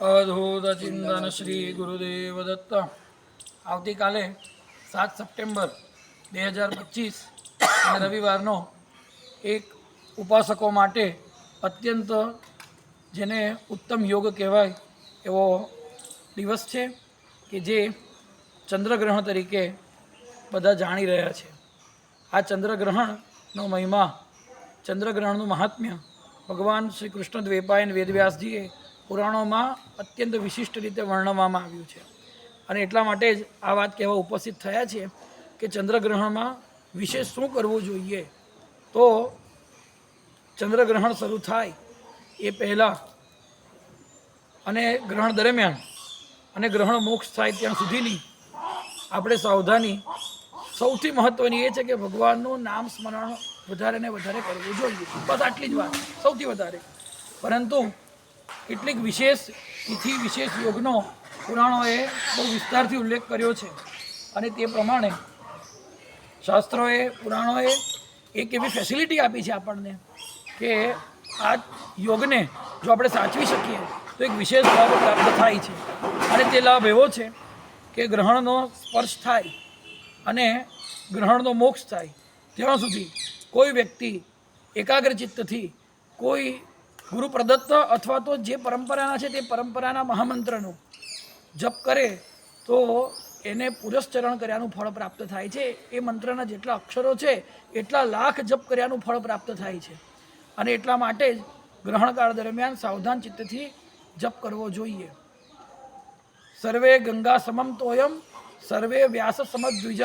અવધૂત ચિંતન શ્રી ગુરુદેવ દત્ત. આવતીકાલે સાત સપ્ટેમ્બર બે હજાર પચીસ અને રવિવારનો એક ઉપાસકો માટે અત્યંત જેને ઉત્તમ યોગ કહેવાય એવો દિવસ છે કે જે ચંદ્રગ્રહણ તરીકે બધા જાણી રહ્યા છે. આ ચંદ્રગ્રહણનો મહિમા, ચંદ્રગ્રહણનું મહાત્મ્ય ભગવાન શ્રી કૃષ્ણ દ્વેપાયન વેદવ્યાસજીએ પુરાણોમાં અત્યંત વિશિષ્ટ રીતે વર્ણવવામાં આવ્યું છે. અને એટલા માટે જ આ વાત કહેવા ઉપસ્થિત થયા છે કે ચંદ્રગ્રહણમાં વિશેષ શું કરવું જોઈએ? તો ચંદ્રગ્રહણ શરૂ થાય એ પહેલાં અને ગ્રહણ દરમિયાન અને ગ્રહણ મોક્ષ થાય ત્યાં સુધીની આપણે સાવધાની સૌથી મહત્ત્વની એ છે કે ભગવાનનું નામ સ્મરણ વધારે ને વધારે કરવું જોઈએ. બસ આટલી જ વાત, સૌથી વધારે. પરંતુ કેટલીક વિશેષ તિથિ, વિશેષ યોગનો પુરાણોએ બહુ વિસ્તારથી ઉલ્લેખ કર્યો છે. અને તે પ્રમાણે શાસ્ત્રોએ, પુરાણોએ એક એવી ફેસિલિટી આપી છે આપણને કે આ યોગને જો આપણે સાચવી શકીએ, તો એક વિશેષ લાભ પ્રાપ્ત થાય છે. અને તે લાભ એવો છે કે ગ્રહણનો સ્પર્શ થાય અને ગ્રહણનો મોક્ષ થાય. ત્યાં સુધી કોઈ વ્યક્તિ એકાગ્રચિત્તથી કોઈ ગુરુ પ્રદત્ત અથવા તો જે પરંપરાના છે તે પરંપરાના મહામંત્રનો જપ કરે, તો એને પુરસ્ચરણ કર્યાનું ફળ પ્રાપ્ત થાય છે. એ મંત્રના જેટલા અક્ષરો છે, એટલા લાખ જપ કર્યાનું ફળ પ્રાપ્ત થાય છે. અને એટલા માટે જ ગ્રહણકાળ દરમિયાન સાવધાન ચિત્તથી જપ કરવો જોઈએ. સર્વે ગંગા સમમ તોયમ, સર્વે વ્યાસ સમદ્વિજ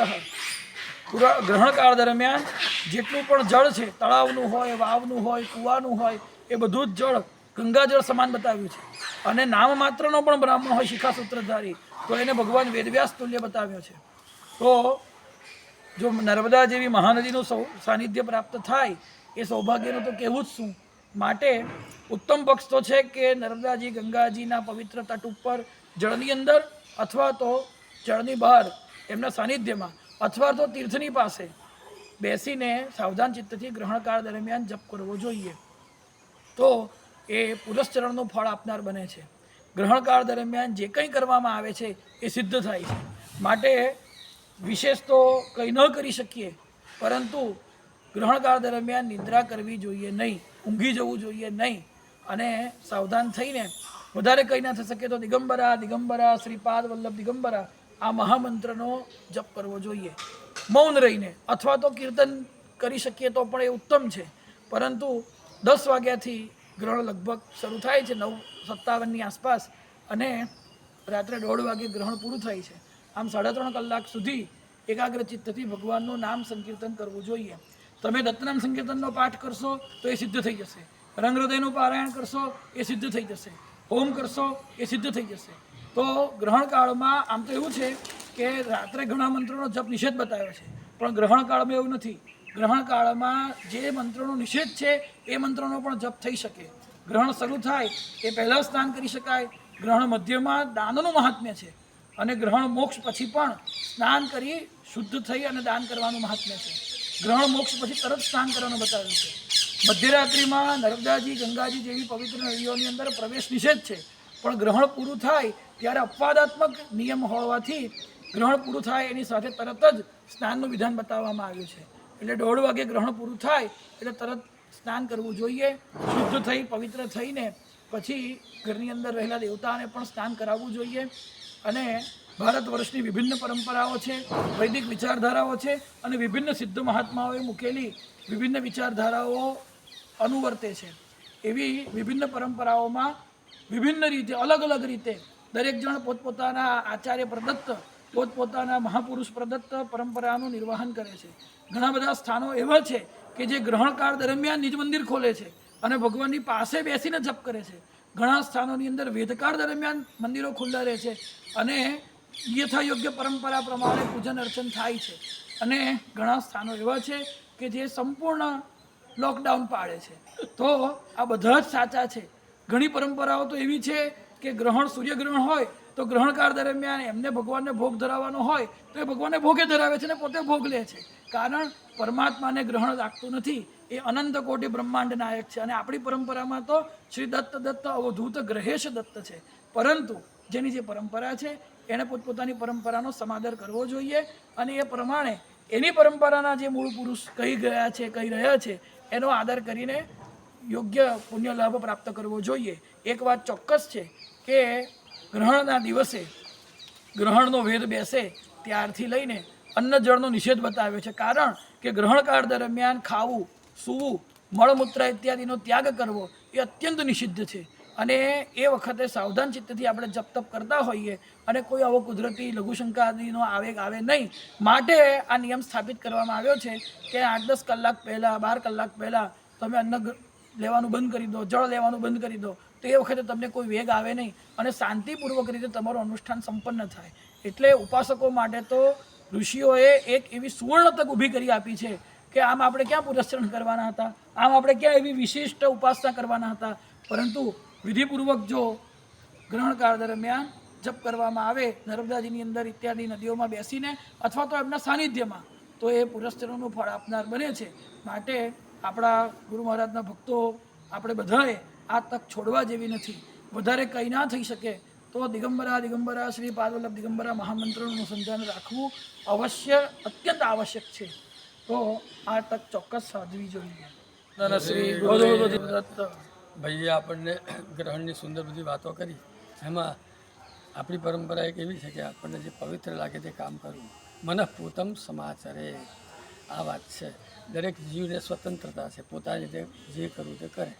ગ્રહણકાળ દરમિયાન જેટલું પણ જળ છે, તળાવનું હોય, વાવનું હોય, કૂવાનું હોય એ બધું જ જળ, ગંગાજળ સમાન બતાવ્યું છે. અને નામ માત્રનો પણ બ્રાહ્મણ હોય શિખા સૂત્રધારી તો એને ભગવાન વેદવ્યાસ તુલ્ય બતાવ્યો છે. તો જો નર્મદા જેવી મહાનદીનું સૌ, સાનિધ્ય પ્રાપ્ત થાય, એ સૌભાગ્યનું તો કહેવું જ શું? માટે ઉત્તમ પક્ષ તો છે કે નર્મદાજી ગંગાજીના પવિત્ર તટ ઉપર જળની અંદર અથવા તો જળની બહાર એમના સાનિધ્યમાં અથવા તો તીર્થની પાસે બેસીને સાવધાન ચિત્તથી ગ્રહણકાળ દરમિયાન જપ કરવો જોઈએ. તો એ પુરસ્ચરણનું ફળ આપનાર બને છે. ગ્રહણકાળ દરમિયાન જે કંઈ કરવામાં આવે છે એ સિદ્ધ થાય છે. માટે વિશેષ તો કંઈ ન કરી શકીએ, પરંતુ ગ્રહણકાળ દરમિયાન નિદ્રા કરવી જોઈએ નહીં, ઊંઘી જવું જોઈએ નહીં અને સાવધાન થઈને વધારે કંઈ ના થઈ શકે તો દિગંબરા દિગંબરા, શ્રીપાદ વલ્લભ દિગંબરા આ મહામંત્રનો જપ કરવો જોઈએ. મૌન રહીને અથવા તો કીર્તન કરી શકીએ તો પણ એ ઉત્તમ છે. પરંતુ દસ વાગ્યાથી ગ્રહણ લગભગ શરૂ થાય છે, નવ સત્તાવનની આસપાસ અને રાત્રે દોઢ વાગે ગ્રહણ પૂરું થાય છે. આમ સાડા ત્રણ કલાક સુધી એકાગ્રચિત્તથી ભગવાનનું નામ સંકીર્તન કરવું જોઈએ. તમે દત્તનામ સંકીર્તનનો પાઠ કરશો તો એ સિદ્ધ થઈ જશે. રંગહૃદયનું પારાયણ કરશો એ સિદ્ધ થઈ જશે. હોમ કરશો એ સિદ્ધ થઈ જશે. તો ગ્રહણ કાળમાં આમ તો એવું છે કે રાત્રે ઘણા મંત્રોનો જપ નિષેધ બતાવ્યો છે. પણ ગ્રહણકાળમાં એવું નથી. ગ્રહણ કાળમાં જે મંત્રોનો નિષેધ છે, એ મંત્રોનો પણ જપ થઈ શકે. ગ્રહણ શરૂ થાય, એ પહેલાં સ્નાન કરી શકાય. ગ્રહણ મધ્યમાં દાનનું મહાત્મ્ય છે. અને ગ્રહણ મોક્ષ પછી પણ સ્નાન કરી શુદ્ધ થઈ અને દાન કરવાનું મહાત્મ્ય છે. ગ્રહણ મોક્ષ પછી તરત સ્નાન કરવાનું બતાવ્યું છે. મધ્યરાત્રિમાં નર્મદાજી, ગંગાજી જેવી પવિત્ર નદીઓની અંદર પ્રવેશ નિષેધ છે. પણ ગ્રહણ પૂરું થાય ત્યારે અપવાદાત્મક નિયમ હોવાથી ગ્રહણ પૂરું થાય એની સાથે તરત જ સ્નાનનું વિધાન બતાવવામાં આવ્યું છે. એટલે દોઢ વાગે ગ્રહણ પૂરું થાય એટલે તરત સ્નાન કરવું જોઈએ, શુદ્ધ થઈ, પવિત્ર થઈને પછી ઘરની અંદર રહેલા દેવતાને પણ સ્નાન કરાવવું જોઈએ. અને ભારત વર્ષની વિભિન્ન પરંપરાઓ છે, વૈદિક વિચારધારાઓ છે અને વિભિન્ન સિદ્ધ મહાત્માઓએ મૂકેલી વિભિન્ન વિચારધારાઓ અનુવર્તે છે. એવી વિભિન્ન પરંપરાઓમાં વિભિન્ન રીતે, અલગ અલગ રીતે દરેક જણ પોતપોતાના આચાર્ય પ્રદત્ત પોતપોતાના મહાપુરુષ પ્રદત્ત પરંપરાનું નિર્વહન કરે છે. ઘણા બધા સ્થાનો એવા છે કે જે ગ્રહણકાળ દરમિયાન નિજ મંદિર ખોલે છે અને ભગવાનની પાસે બેસીને જપ કરે છે. ઘણા સ્થાનોની અંદર વેદકાળ દરમિયાન મંદિરો ખુલ્લા રહે છે અને યથાયોગ્ય પરંપરા પ્રમાણે પૂજન અર્ચન થાય છે. અને ઘણા સ્થાનો એવા છે કે જે સંપૂર્ણ લોકડાઉન પાડે છે. તો આ બધા જ સાચા છે. ઘણી પરંપરાઓ તો એવી છે કે ગ્રહણ સૂર્યગ્રહણ હોય તો ગ્રહણકાળ દરમિયાન એમને ભગવાનને ભોગ ધરાવવાનો હોય, તો એ ભગવાનને ભોગે ધરાવે છે ને પોતે ભોગ લે છે. કારણ પરમાત્માને ગ્રહણ લાગતું નથી. એ અનંત કોટી બ્રહ્માંડ નાયક છે. અને આપણી પરંપરામાં તો શ્રી દત્ત દત્ત અવધૂત ગ્રહેશ દત્ત છે. પરંતુ જેની જે પરંપરા છે, એણે પોતપોતાની પરંપરાનો સમાદર કરવો જોઈએ. અને એ પ્રમાણે એની પરંપરાના જે મૂળ પુરુષ કહી ગયા છે, કહી રહ્યા છે, એનો આદર કરીને યોગ્ય પુણ્ય લાભ પ્રાપ્ત કરવો જોઈએ. એક વાત ચોક્કસ છે કે ગ્રહણના દિવસે ગ્રહણનો વેદ બેસે ત્યારથી લઈને અન્ન જળનો નિષેધ બતાવ્યો છે. કારણ કે ગ્રહણકાળ દરમિયાન ખાવું, સૂવું, મળમૂત્ર ઇત્યાદિનો ત્યાગ કરવો એ અત્યંત નિષિદ્ધ છે. અને એ વખતે સાવધાન ચિત્તથી આપણે જપ તપ કરતા હોઈએ અને કોઈ આવો કુદરતી લઘુશંકા આદિનો આવેગ આવે નહીં. માટે આ નિયમ સ્થાપિત કરવામાં આવ્યો છે કે આઠ દસ કલાક પહેલાં, બાર કલાક પહેલાં તમે અન્ન લેવાનું બંધ કરી દો, જળ લેવાનું બંધ કરી દો. તો એ વખતે તમને કોઈ વેગ આવે નહીં અને શાંતિપૂર્વક રીતે તમારું અનુષ્ઠાન સંપન્ન થાય. એટલે ઉપાસકો માટે તો ઋષિઓએ એક એવી સુવર્ણ તક ઊભી કરી આપી છે કે આમ આપણે ક્યાં પુરસ્કરણ કરવાના હતા? આમ આપણે ક્યાં એવી વિશિષ્ટ ઉપાસના કરવાના હતા? પરંતુ વિધિપૂર્વક જો ગ્રહણકાળ દરમિયાન જપ કરવામાં આવે, નર્મદાજીની અંદર ઇત્યાદિ નદીઓમાં બેસીને અથવા તો એમના સાનિધ્યમાં, તો એ પુરસ્ચરણનું ફળ આપનાર બને છે. માટે આપણા ગુરુ મહારાજના ભક્તો, આપણે બધાએ આ તક છોડવા જેવી નથી. વધારે કંઈ ના થઈ શકે તો દિગંબરા દિગંબરા શ્રી પાદવલ્લભ દિગંબરા મહામંત્રનું સંધાન રાખવું અવશ્ય અત્યંત આવશ્યક છે. તો આ તક ચોક્કસ સાધવી જોઈએ. શ્રી ભાઈએ આપણને ગ્રહણની સુંદર બધી વાતો કરી. એમાં આપણી પરંપરા એક એવી છે કે આપણને જે પવિત્ર લાગે તે કામ કરવું. મનઃપૂતમ સમાચારે. આ વાત છે. દરેક જીવને સ્વતંત્રતા છે. પોતાની રીતે જે કરવું તે કરે.